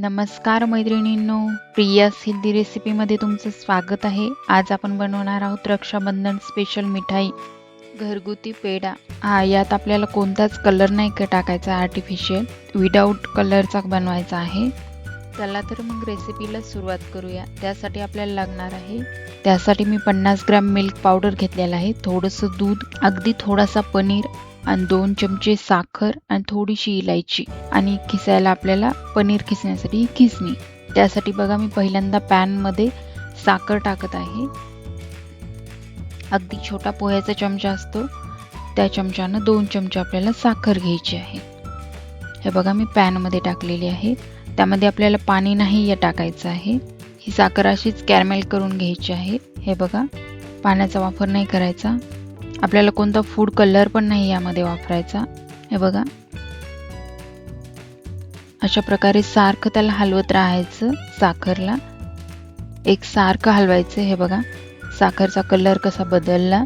नमस्कार मैत्रिणींनो प्रियास हिंदी रेसिपीमध्ये तुमचं स्वागत आहे. आज आपण बनवणार आहोत रक्षाबंधन स्पेशल मिठाई घरगुती पेढा. हा यात आपल्याला कोणताच कलर नाही का टाकायचा आर्टिफिशियल विदाऊट कलरचा बनवायचा आहे. चला तर मग रेसिपीला सुरुवात करूया. त्यासाठी आपल्याला लागणार आहे त्यासाठी मी पन्नास ग्रॅम मिल्क पावडर घेतलेला आहे. थोडंसं दूध अगदी थोडासा पनीर आणि दोन चमचे साखर आणि थोडीशी इलायची. आणि खिसायला आपल्याला पनीर खिसण्यासाठी खिसणी. त्यासाठी बघा मी पहिल्यांदा पॅनमध्ये साखर टाकत आहे. अगदी छोटा पोह्याचा चमचा असतो. त्या चमच्यानं दोन चमचे आपल्याला साखर घ्यायची आहे. हे बघा मी पॅनमध्ये टाकलेली आहे. त्यामध्ये आपल्याला पाणी नाही या टाकायचं आहे. ही साखर अशीच कॅरमेल करून घ्यायची आहे. हे बघा पाण्याचा वापर नाही करायचा. आपल्याला कोणता फूड कलर पण नाही यामध्ये वापरायचा. हे बघा. अशा प्रकारे सारखं त्याला हलवत राहायचं साखरला. एक सारखं हलवायचं हे बघा. साखरचा कलर कसा बदलला.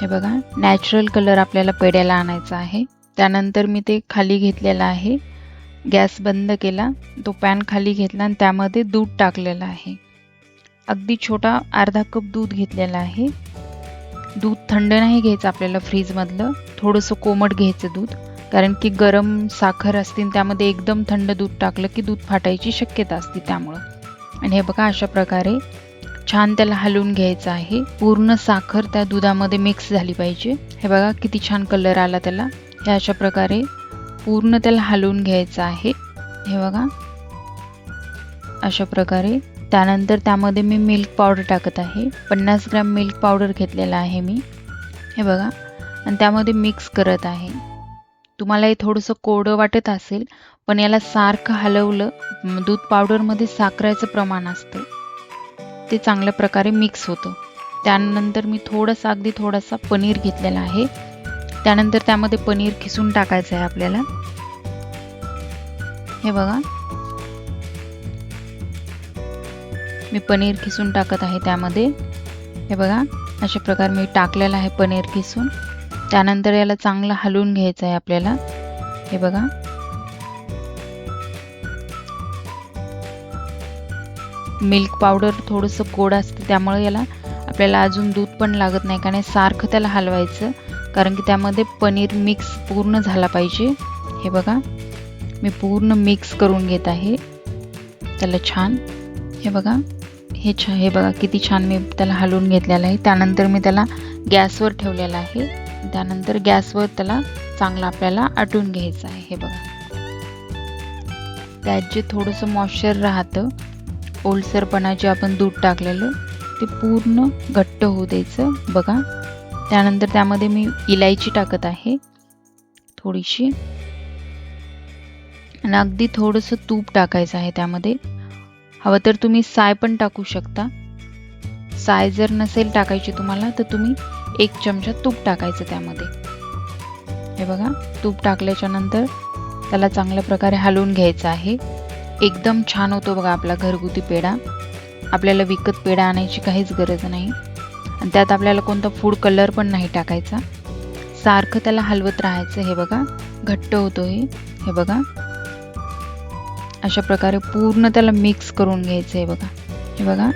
हे बघा. नॅचरल कलर आपल्याला पेड्याला आणायचा आहे. त्यानंतर मी ते खाली घेतलेलं आहे. गॅस बंद केला. तो पॅन खाली घेतला आणि त्यामध्ये दूध टाकलेलं आहे. अगदी छोटा अर्धा कप दूध घेतलेला आहे. दूध थंड नाही घ्यायचं आपल्याला फ्रीजमधलं. थोडंसं कोमट घ्यायचं दूध. कारण की गरम साखर असतील त्यामध्ये एकदम थंड दूध टाकलं की दूध फाटायची शक्यता असते त्यामुळं. आणि हे बघा अशा प्रकारे छान त्याला हलवून घ्यायचं आहे. पूर्ण साखर त्या दुधामध्ये मिक्स झाली पाहिजे. हे बघा किती छान कलर आला त्याला. हे अशा प्रकारे पूर्ण त्याला हलवून घ्यायचं आहे. हे बघा. अशा प्रकारे त्यानंतर त्यामध्ये मी मिल्क पावडर टाकत आहे. पन्नास ग्रॅम मिल्क पावडर घेतलेला आहे मी. हे बघा. आणि त्यामध्ये मिक्स करत आहे. तुम्हाला हे थोडंसं कोरडं वाटत असेल पण याला सारखं हलवलं दूध पावडरमध्ये साखरेचं प्रमाण असतं. ते चांगल्या प्रकारे मिक्स होतं. त्यानंतर मी थोडंसं अगदी थोडासा पनीर घेतलेला आहे. त्यानंतर त्यामध्ये पनीर खिसून टाकायचं आहे आपल्याला. हे बघा. मी पनीर खिसून टाकत आहे त्यामध्ये. हे बघा अशा प्रकारे मी टाकलेलं आहे पनीर खिसून. त्यानंतर याला चांगलं हलवून घ्यायचं आहे आपल्याला. हे बघा. मिल्क पावडर थोडंसं गोड असतं त्यामुळे याला आपल्याला अजून दूध पण लागत नाही कारण सारखं त्याला हलवायचं. कारण की त्यामध्ये पनीर मिक्स पूर्ण झाला पाहिजे. हे बघा. मी पूर्ण मिक्स करून घेत आहे. त्याला छान. हे बघा. हे छान हे बघा किती छान मी त्याला हलवून घेतलेलं आहे. त्यानंतर मी त्याला गॅसवर ठेवलेलं आहे. त्यानंतर गॅसवर त्याला चांगलं आपल्याला आटून घ्यायचं आहे. हे बघा. त्यात जे थोडंसं मॉइश्चर राहतं ओलसरपणा जे आपण दूध टाकलेलं ते पूर्ण घट्ट होऊ द्यायचं. बघा. त्यानंतर त्यामध्ये मी इलायची टाकत आहे. थोडीशी. आणि अगदी थोडंसं तूप टाकायचं आहे त्यामध्ये. हवं तर तुम्ही साय पण टाकू शकता. साय जर नसेल टाकायची तुम्हाला तर तुम्ही एक चमचा तूप टाकायचं त्यामध्ये. हे बघा तूप टाकल्याच्या नंतर त्याला चांगल्या प्रकारे हलवून घ्यायचं आहे. एकदम छान होतो बघा आपला घरगुती पेढा. आपल्याला विकत पेढा आणायची काहीच गरज नाही. आणि त्यात आपल्याला कोणता फूड कलर पण नाही टाकायचा. सारखं त्याला हलवत राहायचं हे बघा. घट्ट होतो हे हे बघा. अशा प्रकारे पूर्ण त्याला मिक्स करून घ्यायचं आहे बघा. हे बघा.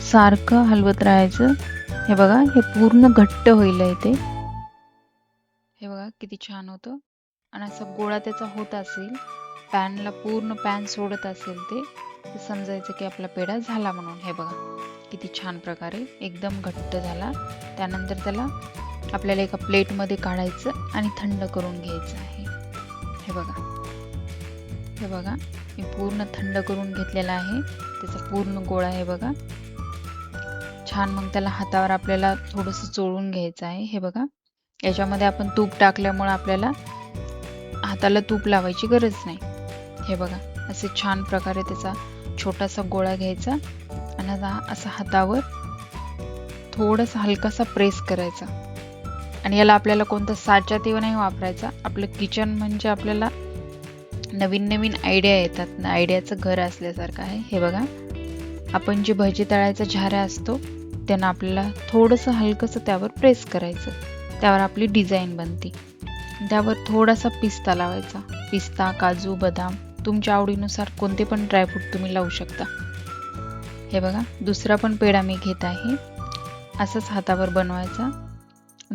सारखं हलवत राहायचं. हे बघा हे पूर्ण घट्ट होईल इथे हे बघा किती छान होतं. आणि असा गोळा त्याचा होत असेल पॅनला पूर्ण पॅन सोडत असेल ते तर समजायचं की आपला पेढा झाला म्हणून. हे बघा किती छान प्रकारे एकदम घट्ट झाला. त्यानंतर त्याला आपल्याला एका प्लेटमध्ये काढायचं आणि थंड करून घ्यायचं आहे. हे बघा. हे बघा मी पूर्ण थंड करून घेतलेला आहे. त्याचा पूर्ण गोळा आहे बघा. छान मग त्याला हातावर आपल्याला थोडंसं चोळून घ्यायचं आहे. हे बघा याच्यामध्ये आपण तूप टाकल्यामुळे आपल्याला हाताला तूप लावायची गरज नाही. हे बघा असे छान प्रकारे त्याचा छोटासा गोळा घ्यायचा आणि असा हातावर थोडासा हलकासा प्रेस करायचा. आणि याला आपल्याला कोणता साचा तेव्हा नाही वापरायचा. आपलं किचन म्हणजे आपल्याला नवीन नवीन आयडिया येतात. आयडियाचं घर असल्यासारखं आहे. हे बघा. आपण जे भजी तळायचा झारा असतो त्यांना आपल्याला थोडंसं हलकंसं त्यावर प्रेस करायचं. त्यावर आपली डिझाईन बनते. त्यावर थोडासा पिस्ता लावायचा. पिस्ता काजू बदाम तुमच्या आवडीनुसार कोणते पण ड्रायफ्रूट तुम्ही लावू शकता. हे बघा. दुसरा पण पेढा मी घेत आहे. असंच हातावर बनवायचा.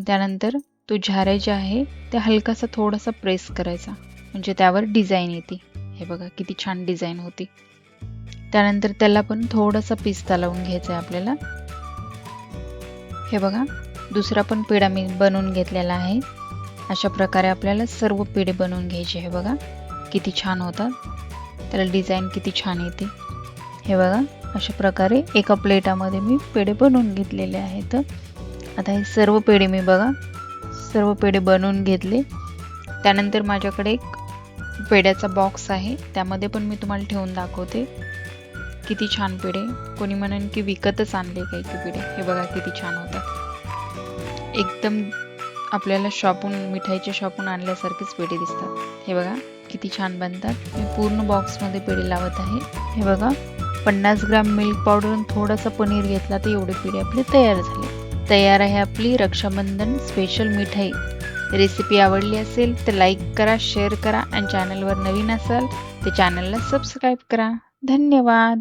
त्यानंतर तो झारे जे आहे ते हलकासा थोडासा प्रेस करायचा. म्हणजे त्यावर डिझाईन येते. हे बघा किती छान डिझाईन होती. त्यानंतर त्याला पण थोडासा पिस्ता लावून घ्यायचा आहे आपल्याला. हे बघा दुसरा पण पेढा मी बनवून घेतलेला आहे. अशा प्रकारे आपल्याला सर्व पेढे बनवून घ्यायचे हे बघा. किती छान होतात. त्याला डिझाईन किती छान येते. हे बघा अशा प्रकारे एका प्लेटामध्ये मी पेढे बनवून घेतलेले आहेत. आता हे सर्व पेढे मी बघा सर्व पेढे बनवून घेतले. त्यानंतर माझ्याकडे एक पेढ्याचा बॉक्स आहे. त्यामध्ये पण मी तुम्हाला ठेवून दाखवते. किती छान पेढे कोणी म्हणेन की विकतच आणले काही की पेढे हे बघा किती छान होतात एकदम आपल्याला शॉपून मिठाईच्या शॉपून आणल्यासारखेच पेढे दिसतात. हे बघा किती छान बनतात. मी पूर्ण बॉक्समध्ये पेढे लावत आहे. हे बघा पन्नास ग्राम मिल्क पावडर आणि थोडासा पनीर घेतला तर एवढे पेढे आपले तयार झाले. तयार आहे आपली रक्षाबंधन स्पेशल मिठाई. रेसिपी आवडली असेल तर लाईक करा शेअर करा आणि चॅनलवर नवीन असाल तर चॅनलला सबस्क्राईब करा. धन्यवाद.